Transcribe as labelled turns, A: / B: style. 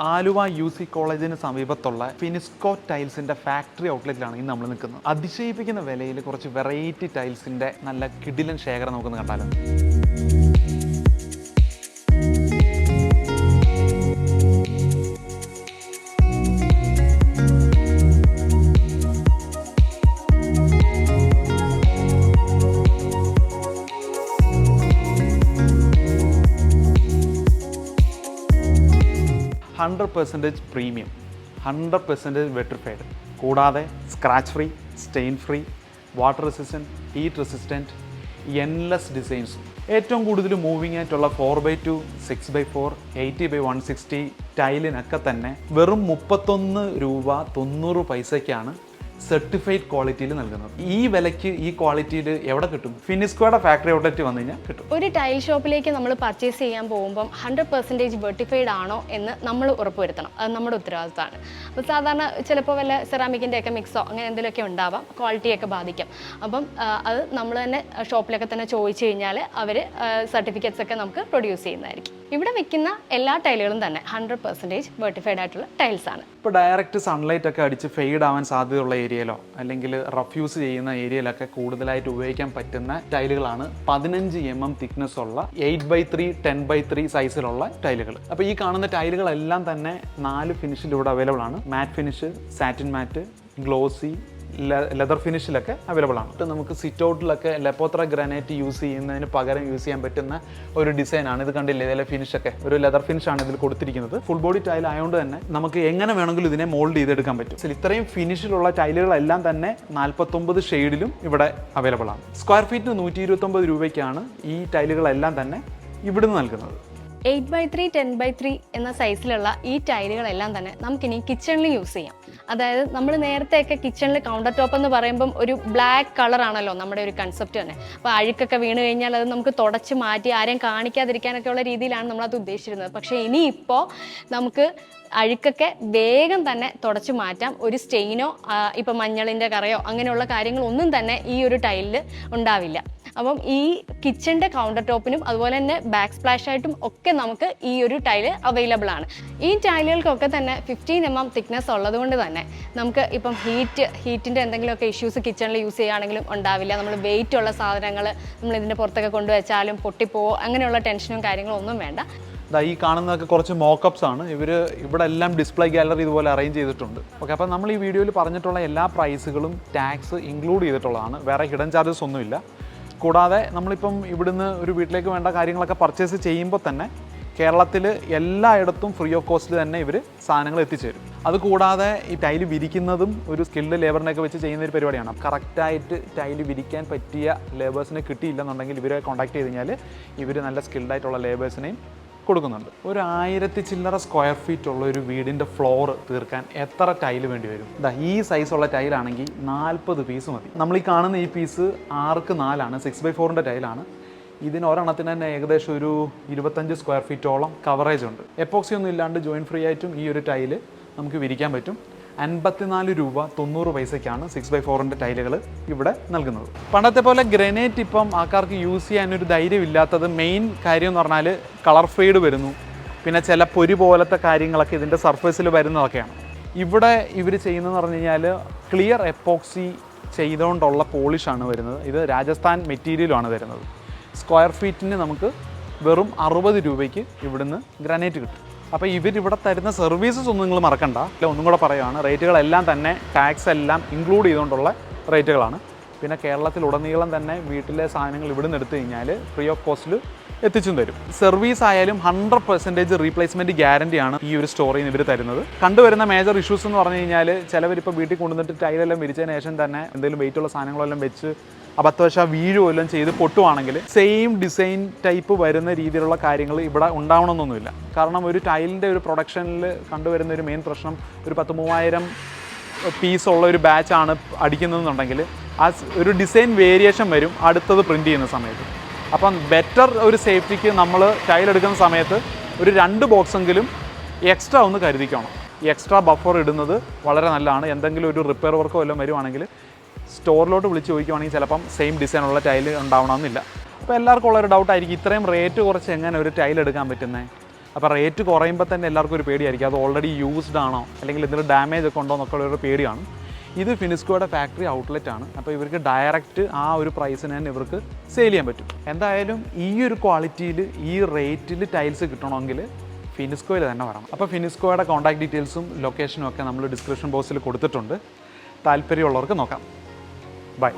A: Aluva U C കോളേജിന് സമീപത്തുള്ള ഫിനിസ്കോ ടൈൽസിന്റെ factory ഔട്ട്ലെറ്റിലാണ് ഇന്ന് നമ്മൾ നിൽക്കുന്നത്. അതിശയിപ്പിക്കുന്ന വിലയിൽ കുറച്ച് വെറൈറ്റി ടൈൽസിന്റെ നല്ല കിടിലൻ ശേഖരം നമുക്കൊന്ന് കണ്ടാലോ. Hundred percentage premium hundred percentage vitrified കൂടാതെ scratch free stain free water resistant heat resistant endless ഡിസൈൻസും ഏറ്റവും കൂടുതൽ മൂവിങ് ആയിട്ടുള്ള four by two six by four eighty by one sixty ടൈലിനൊക്കെ തന്നെ വെറും മുപ്പത്തൊന്ന് രൂപ തൊണ്ണൂറ് പൈസയ്ക്കാണ് സർട്ടിഫൈഡ് ക്വാളിറ്റിയിൽ നൽകുന്നത്. ഈ വിലയ്ക്ക് ഈ ക്വാളിറ്റിയിൽ എവിടെ കിട്ടും? ഫിനിസ്കോയുടെ ഫാക്ടറി ഔട്ട്ലെറ്റ് വന്നു കഴിഞ്ഞാൽ കിട്ടും.
B: ഒരു ടൈൽ ഷോപ്പിലേക്ക് നമ്മൾ പർച്ചേസ് ചെയ്യാൻ പോകുമ്പോൾ ഹൺഡ്രഡ് പെർസെന്റേജ് വെർട്ടിഫൈഡ് ആണോ എന്ന് നമ്മൾ ഉറപ്പുവരുത്തണം. അത് നമ്മുടെ ഉത്തരവാദിത്തമാണ്. അപ്പോൾ സാധാരണ ചിലപ്പോൾ വല്ല സെറാമിക്കിന്റെ ഒക്കെ മിക്സോ അങ്ങനെ എന്തെങ്കിലുമൊക്കെ ഉണ്ടാവാം. ക്വാളിറ്റിയൊക്കെ ബാധിക്കും. അപ്പം അത് നമ്മൾ തന്നെ ഷോപ്പിലൊക്കെ തന്നെ ചോദിച്ചു കഴിഞ്ഞാൽ അവർ സർട്ടിഫിക്കറ്റ്സ് ഒക്കെ നമുക്ക് പ്രൊഡ്യൂസ് ചെയ്യുന്നതായിരിക്കും. ഇവിടെ വെക്കുന്ന എല്ലാ ടൈലുകളും തന്നെ ഹൺഡ്രഡ് പെർസെന്റേജ് വെർട്ടിഫൈഡ് ആയിട്ടുള്ള ടൈൽസ് ആണ്.
A: ഇപ്പോൾ ഡയറക്റ്റ് സൺലൈറ്റ് ഒക്കെ അടിച്ച് ഫെയ്ഡ് ആവാൻ സാധ്യതയുള്ള ഏരിയയിലോ അല്ലെങ്കിൽ റഫ്യൂസ് ചെയ്യുന്ന ഏരിയയിലൊക്കെ കൂടുതലായിട്ട് ഉപയോഗിക്കാൻ പറ്റുന്ന ടൈലുകളാണ് പതിനഞ്ച് എം എം തിക്നെസ് ഉള്ള eight by three ten by three സൈസിലുള്ള ടൈലുകൾ അപ്പോൾ ഈ കാണുന്ന ടൈലുകളെല്ലാം തന്നെ നാല് ഫിനിഷിൽ ഇവിടെ അവൈലബിൾ ആണ്. Matte finish satin matte glossy leather ഫിനിഷിലൊക്കെ available ആണ്. ഇത് നമുക്ക് സിറ്റ് ഔട്ടിലൊക്കെ ലെപ്പോത്ര ഗ്രാനൈറ്റ് യൂസ് ചെയ്യുന്നതിന് പകരം യൂസ് ചെയ്യാൻ പറ്റുന്ന ഒരു ഡിസൈനാണ് ആണ്. ഇത് കണ്ടില്ലേ? ഇതിലെ ഫിനിഷൊക്കെ ഒരു ലെതർ ഫിനിഷ് ആണ് ഇതിൽ കൊടുത്തിരിക്കുന്നത്. ഫുൾ ബോഡി ടൈൽ ആയതുകൊണ്ട് തന്നെ നമുക്ക് എങ്ങനെ വേണമെങ്കിലും ഇതിനെ മോൾഡ് ചെയ്തെടുക്കാൻ പറ്റും. ഇത്രയും ഫിനിഷിലുള്ള ടൈലുകളെല്ലാം തന്നെ നാൽപ്പത്തൊമ്പത് ഷെയ്ഡിലും ഇവിടെ അവൈലബിൾ ആണ്. സ്ക്വയർ ഫീറ്റിന് നൂറ്റി ഇരുപത്തൊമ്പത് രൂപയ്ക്കാണ് ഈ ടൈലുകളെല്ലാം തന്നെ ഇവിടുന്ന് നൽകുന്നത്.
B: Eight by three ten by three എന്ന സൈസിലുള്ള ഈ ടൈലുകളെല്ലാം തന്നെ നമുക്കിനി കിച്ചണിൽ യൂസ് ചെയ്യാം. അതായത് നമ്മൾ നേരത്തെയൊക്കെ കിച്ചണിൽ കൗണ്ടർ ടോപ്പ് എന്ന് പറയുമ്പം ഒരു ബ്ലാക്ക് കളറാണല്ലോ നമ്മുടെ ഒരു കൺസെപ്റ്റ് തന്നെ. അപ്പോൾ അഴുക്കൊക്കെ വീണ് കഴിഞ്ഞാൽ അത് നമുക്ക് തുടച്ച് മാറ്റി ആരെയും കാണിക്കാതിരിക്കാനൊക്കെ ഉള്ള രീതിയിലാണ് നമ്മളത് ഉദ്ദേശിച്ചിരുന്നത്. പക്ഷേ ഇനിയിപ്പോൾ നമുക്ക് അഴുക്കൊക്കെ വേഗം തന്നെ തുടച്ചു മാറ്റാം. ഒരു സ്റ്റെയിനോ ഇപ്പം മഞ്ഞളിന്റെ കറയോ അങ്ങനെയുള്ള കാര്യങ്ങളൊന്നും തന്നെ ഈ ഒരു ടൈലിൽ ഉണ്ടാവില്ല. അപ്പം ഈ കിച്ചണിന്റെ കൗണ്ടർ ടോപ്പിനും അതുപോലെ തന്നെ ബാക്ക് സ്പ്ലാഷ് ആയിട്ടും ഒക്കെ നമുക്ക് ഈ ഒരു ടൈൽ അവൈലബിൾ ആണ്. ഈ ടൈലുകൾക്കൊക്കെ തന്നെ ഫിഫ്റ്റീൻ എം എം തിക്നെസ് ഉള്ളത് കൊണ്ട് തന്നെ നമുക്ക് ഇപ്പം ഹീറ്റ് ഹീറ്റിന്റെ എന്തെങ്കിലുമൊക്കെ ഇഷ്യൂസ് കിച്ചണിൽ യൂസ് ചെയ്യുകയാണെങ്കിലും ഉണ്ടാവില്ല. നമ്മൾ വെയിറ്റ് ഉള്ള സാധനങ്ങൾ നമ്മൾ ഇതിന്റെ പുറത്തൊക്കെ കൊണ്ടുവച്ചാലും പൊട്ടിപ്പോവോ അങ്ങനെയുള്ള ടെൻഷനും കാര്യങ്ങളും ഒന്നും വേണ്ട.
A: ഈ കാണുന്നതൊക്കെ കുറച്ച് മോക്കപ്സ് ആണ്. ഇവർ ഇവിടെ എല്ലാം ഡിസ്പ്ലേ ഗാലറി ഇതുപോലെ അറേഞ്ച് ചെയ്തിട്ടുണ്ട്. ഓക്കെ അപ്പോൾ നമ്മൾ ഈ വീഡിയോയിൽ പറഞ്ഞിട്ടുള്ള എല്ലാ പ്രൈസുകളും ടാക്സ് ഇൻക്ലൂഡ് ചെയ്തിട്ടുള്ളതാണ്. വേറെ ഹിഡൻ ചാർജസ് ഒന്നുമില്ല. കൂടാതെ നമ്മളിപ്പം ഇവിടുന്ന് ഒരു വീട്ടിലേക്ക് വേണ്ട കാര്യങ്ങളൊക്കെ പർച്ചേസ് ചെയ്യുമ്പോൾ തന്നെ കേരളത്തിൽ എല്ലായിടത്തും ഫ്രീ ഓഫ് കോസ്റ്റിൽ തന്നെ ഇവർ സാധനങ്ങൾ എത്തിച്ചേരും. അതുകൂടാതെ ഈ ടൈൽ വിരിക്കുന്നതും ഒരു സ്കിൽഡ് ലേബറിനെയൊക്കെ വെച്ച് ചെയ്യുന്ന ഒരു പരിപാടിയാണ്. കറക്റ്റായിട്ട് ടൈൽ വിരിക്കാൻ പറ്റിയ ലേബേഴ്സിനെ കിട്ടിയില്ലെന്നുണ്ടെങ്കിൽ ഇവരെ കോൺടാക്ട് ചെയ്ത് കഴിഞ്ഞാൽ ഇവർ നല്ല സ്കിൽഡായിട്ടുള്ള ലേബേഴ്സിനെയും കൊടുക്കുന്നുണ്ട്. ഒരു ആയിരത്തി ചില്ലറ സ്ക്വയർ ഫീറ്റ് ഉള്ള ഒരു വീടിന്റെ ഫ്ലോർ തീർക്കാൻ എത്ര ടൈൽ വേണ്ടി വരും? ഇതാ ഈ സൈസുള്ള ടൈലാണെങ്കിൽ നാൽപ്പത് പീസ് മതി. നമ്മൾ ഈ കാണുന്ന ഈ പീസ് ആർക്ക് നാലാണ്? സിക്സ് ബൈ ഫോറിന്റെ ടൈലാണ് ഇതിന് ഒരെണ്ണത്തിന് തന്നെ ഏകദേശം ഒരു ഇരുപത്തഞ്ച് സ്ക്വയർ ഫീറ്റോളം കവറേജ് ഉണ്ട്. എപ്പോക്സി ഒന്നും ഇല്ലാണ്ട് ജോയിൻ ഫ്രീ ആയിട്ടും ഈ ഒരു ടൈൽ നമുക്ക് വിരിക്കാൻ പറ്റും. അൻപത്തിനാല് രൂപ തൊണ്ണൂറ് പൈസയ്ക്കാണ് സിക്സ് ബൈ ഫോറിന്റെ ടൈലുകൾ ഇവിടെ നൽകുന്നത്. പണ്ടത്തെ പോലെ ഗ്രനേറ്റ് ഇപ്പം ആൾക്കാർക്ക് യൂസ് ചെയ്യാനൊരു ധൈര്യമില്ലാത്തത് മെയിൻ കാര്യം എന്ന് പറഞ്ഞാൽ കളർ ഫെയ്ഡ് വരുന്നു. പിന്നെ ചില പൊരി പോലത്തെ കാര്യങ്ങളൊക്കെ ഇതിന്റെ സർഫേസിൽ വരുന്നതൊക്കെയാണ്. ഇവിടെ ഇവർ ചെയ്യുന്നതെന്ന് പറഞ്ഞു കഴിഞ്ഞാൽ ക്ലിയർ എപ്പോക്സി ചെയ്തുകൊണ്ടുള്ള പോളിഷാണ് വരുന്നത്. ഇത് രാജസ്ഥാൻ മെറ്റീരിയലുമാണ് വരുന്നത്. സ്ക്വയർ ഫീറ്റിന് നമുക്ക് വെറും അറുപത് രൂപയ്ക്ക് ഇവിടുന്ന് ഗ്രാനൈറ്റ് കിട്ടും. അപ്പോൾ ഇവർ ഇവരിവിടെ തരുന്ന സർവീസസ് ഒന്നും നിങ്ങൾ മറക്കണ്ട. അല്ല ഒന്നും കൂടെ പറയുകയാണ് റേറ്റുകളെല്ലാം തന്നെ ടാക്സ് എല്ലാം ഇൻക്ലൂഡ് ചെയ്തുകൊണ്ടുള്ള റേറ്റുകളാണ് പിന്നെ കേരളത്തിൽ കേരളത്തിലുടനീളം തന്നെ വീട്ടിലെ സാധനങ്ങൾ ഇവിടെ നിന്ന് എടുത്തു കഴിഞ്ഞാൽ ഫ്രീ ഓഫ് കോസ്റ്റിൽ എത്തിച്ചും തരും. സർവീസ് ആയാലും ഹൺഡ്രഡ് പെർസെന്റേജ് റീപ്ലേസ്മെന്റ് ഗ്യാരണ്ടിയാണ് ഈ ഒരു സ്റ്റോറിൽ നിന്ന് ഇവർ തരുന്നത്. കണ്ടുവരുന്ന മേജർ ഇഷ്യൂസ് എന്ന് പറഞ്ഞു കഴിഞ്ഞാൽ ചിലവരിപ്പോൾ വീട്ടിൽ കൊണ്ടുവന്നിട്ട് ടൈലെല്ലാം വിരിച്ചതിന് ശേഷം തന്നെ എന്തെങ്കിലും വെയിറ്റുള്ള സാധനങ്ങളെല്ലാം വെച്ച് അബദ്ധവശ വീഴുകയോ എല്ലാം ചെയ്ത് പൊട്ടുവാണെങ്കിൽ സെയിം ഡിസൈൻ ടൈപ്പ് വരുന്ന രീതിയിലുള്ള കാര്യങ്ങൾ ഇവിടെ ഉണ്ടാവണമെന്നൊന്നുമില്ല. കാരണം ഒരു ടൈലിന്റെ ഒരു പ്രൊഡക്ഷനിൽ കണ്ടുവരുന്ന ഒരു മെയിൻ പ്രശ്നം ഒരു പത്ത് മൂവായിരം പീസ് ഉള്ള ഒരു ബാച്ചാണ് അടിക്കുന്നതെന്നുണ്ടെങ്കിൽ ആ ഒരു ഡിസൈൻ വേരിയേഷൻ വരും അടുത്തത് പ്രിന്റ് ചെയ്യുന്ന സമയത്ത്. അപ്പം ബെറ്റർ ഒരു സേഫ്റ്റിക്ക് നമ്മൾ ടൈൽ എടുക്കുന്ന സമയത്ത് ഒരു രണ്ട് ബോക്സെങ്കിലും എക്സ്ട്രാ ഒന്ന് കരുതിക്കണം. എക്സ്ട്രാ ബഫർ ഇടുന്നത് വളരെ നല്ലതാണ്. എന്തെങ്കിലും ഒരു റിപ്പയർ വർക്കോ എല്ലാം വരുവാണെങ്കിൽ സ്റ്റോറിലോട്ട് വിളിച്ച് ചോദിക്കുവാണെങ്കിൽ ചിലപ്പം സെയിം ഡിസൈനുള്ള ടൈൽ ഉണ്ടാവണമെന്നില്ല. അപ്പോൾ എല്ലാവർക്കും ഉള്ളൊരു ഡൗട്ടായിരിക്കും ഇത്രയും റേറ്റ് കുറച്ച് എങ്ങനെ ഒരു ടൈൽ എടുക്കാൻ പറ്റുന്നത് അപ്പോൾ റേറ്റ് കുറയുമ്പോൾ തന്നെ എല്ലാവർക്കും ഒരു പേടിയായിരിക്കും അത് ഓൾറെഡി യൂസ്ഡ് ആണോ? അല്ലെങ്കിൽ എന്തെങ്കിലും ഡാമേജ് ഒക്കെ ഉണ്ടോ എന്നൊക്കെ ഉള്ളൊരു പേടിയാണ്. ഇത് ഫിനിസ്കോയുടെ ഫാക്ടറി ഔട്ട്ലെറ്റ് ആണ്. അപ്പോൾ ഇവർക്ക് ഡയറക്റ്റ് ആ ഒരു പ്രൈസിന് തന്നെ ഇവർക്ക് സെയിൽ ചെയ്യാൻ പറ്റും. എന്തായാലും ഈ ഒരു ക്വാളിറ്റിയിൽ ഈ റേറ്റിൽ ടൈൽസ് കിട്ടണമെങ്കിൽ ഫിനിസ്കോയിൽ തന്നെ വരണം. അപ്പോൾ ഫിനിസ്കോയുടെ കോൺടാക്ട് ഡീറ്റെയിൽസും ലൊക്കേഷനും ഒക്കെ നമ്മൾ ഡിസ്ക്രിപ്ഷൻ ബോക്സിൽ കൊടുത്തിട്ടുണ്ട്. താല്പര്യമുള്ളവർക്ക് നോക്കാം. ബൈ